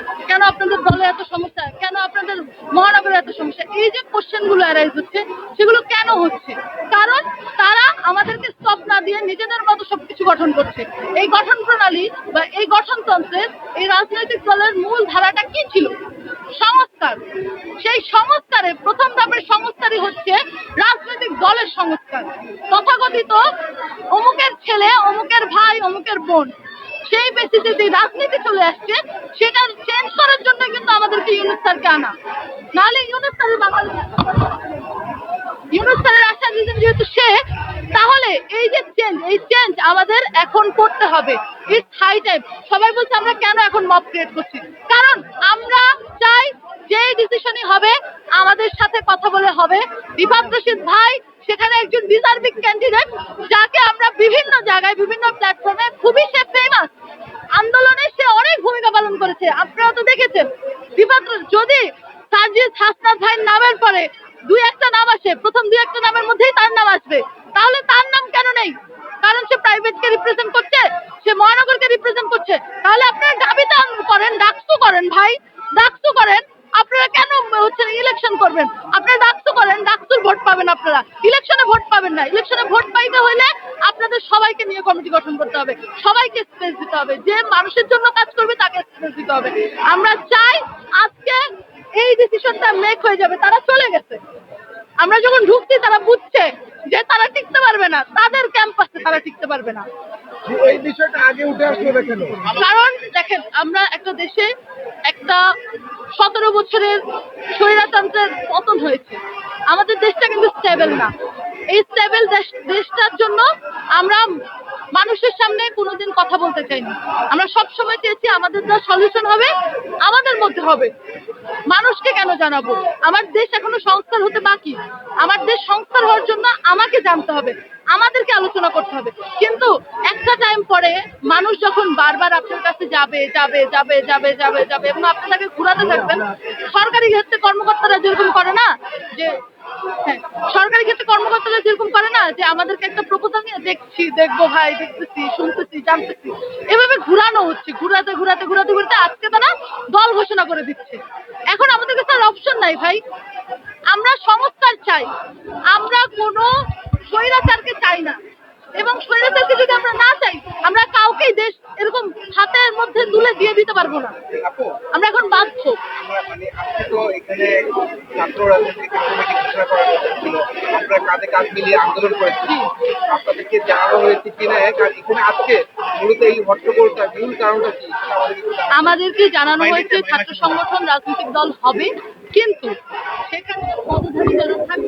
কেন আপনাদের দলে এত সমস্যা? কেন আপনাদের মহানগরে এত সমস্যা? এই যে কোশ্চেনগুলো অ্যারাইজ হচ্ছে, সেগুলো কেন হচ্ছে? কারণ তারা আমাদেরকে স্টপ না দিয়ে নিজেদের মতো সবকিছু গঠন করছে। এই গঠন প্রণালী বা এই গঠনতন্ত্রের এই রাজনৈতিক দলের মূল ধারাটা কি ছিল? সংস্কার। সেই সংস্কারে প্রথম ধাপের সংস্কারই হচ্ছে রাজনৈতিক দলের সংস্কার। তথাকথিত অমুকের ছেলে, অমুকের ভাই, অমুকের বোন। সেই বেসিসে যে রাজনীতি চলে আসছে, সেটা চেঞ্জ করার জন্য কিন্তু আমাদেরকে ইউনুস স্যারকে আনা। নাহলে ইউনুস স্যারের বাংলাদেশ ইউনুস স্যারের রিজন যেহেতু সে, তাহলে এই যে চেঞ্জ এই চেঞ্জ আমাদের এখন করতে হবে। ইটস হাই টাইম সবাই বলছে, আমরা কেন এখন মব ক্রিয়েট করছি? কারণ আমরা চাই যেই ডিসিশনই হবে, আমাদের সাথে কথা বলে হবে। রশিদ ভাই সার্জিস ভাইয়ের নামের পরে দুই একটা নাম আসে, প্রথম দুই একটা নামের মধ্যেই তার নাম আসবে। তাহলে তার নাম কেন নেই? কারণ সে প্রাইভেটকে রিপ্রেজেন্ট করছে, সে মহানগরকে রিপ্রেজেন্ট করছে। তাহলে আপনারা দাবিতে করেন, ডাকসু করেন ভাই, ডাকসু করেন। আপনারা কেন হচ্ছে ইলেকশন করবেন? আপনারা ডাকসু করেন, ডাকসুর ভোট পাবেন আপনারা। ইলেকশনে ভোট পাবেন না। ইলেকশনে ভোট পাইতে হলে আপনাদের সবাইকে নিয়ে কমিটি গঠন করতে হবে। সবাইকে স্পেস দিতে হবে। যে মানুষের জন্য কাজ করবে তাকে স্পেস দিতে হবে। আমরা চাই আজকে এই ডিসিশনটা মেক হয়ে যাবে তারা চলে গেছে। আমরা যখন ঢুকছি তারা বুঝছে যে তারা টিকতে পারবে না। তাদের ক্যাম্পাসে তারা টিকতে পারবে না। এই বিষয়টা আগে উঠে আসলো কেন? কারণ দেখেন আমরা একটা দেশে একটা সতেরো বছরের স্বৈরাতন্ত্রের পতন হয়েছে। আমাদের দেশটা কিন্তু স্টেবল না। এই স্টেবল দেশটার জন্য আমরা মানুষের সামনে কোনোদিন কথা বলতে চাইনি। আমরা সব সময় চেয়েছি আমাদের যা সলিউশন হবে, আমাদের মধ্যে হবে। মানুষকে কেন জানাব? আমার দেশ এখনও সংস্কার হতে বাকি। আমার দেশ সংস্কার হওয়ার জন্য আমাকে জানতে হবে, আমাদেরকে আলোচনা করতে হবে। কিন্তু একটা টাইম পরে মানুষ যখন বারবার আপনার কাছে যাবে যাবে যাবে যাবে যাবে যাবে এবং আপনি ঘুরাতে থাকবেন, সরকারি ক্ষেত্রে কর্মকর্তারা যেরকম করে না যে হ্যাঁ সরকারি ক্ষেত্রে কর্মকর্তারা যেরকম করে না যে আমাদেরকে একটা দেখছি, দেখব ভাই, দেখতেছি, শুনতেছি, জানতেছি। এভাবে ঘুরানো হচ্ছে, ঘুরাতে ঘুরাতে ঘুরাতে ঘুরাতে আজকে তারা দল ঘোষণা করে দিচ্ছে। এখন আমাদের কাছে আর অপশন নাই ভাই। আমরা সংস্কার চাই। আমরা কোনো স্বৈরাচারকে চাই না। এবং স্বৈরাচারকে যদি আমরা না চাই আমরা কাউকেই দেশ এরকম হাতের মধ্যে দিয়ে দিতে পারব না। আমরা এখন বাধ্য মানে আমাদেরকে জানানো হয়েছে ছাত্র সংগঠন রাজনৈতিক দল হবে কিন্তু সেখানে পদধারী যারা থাকবে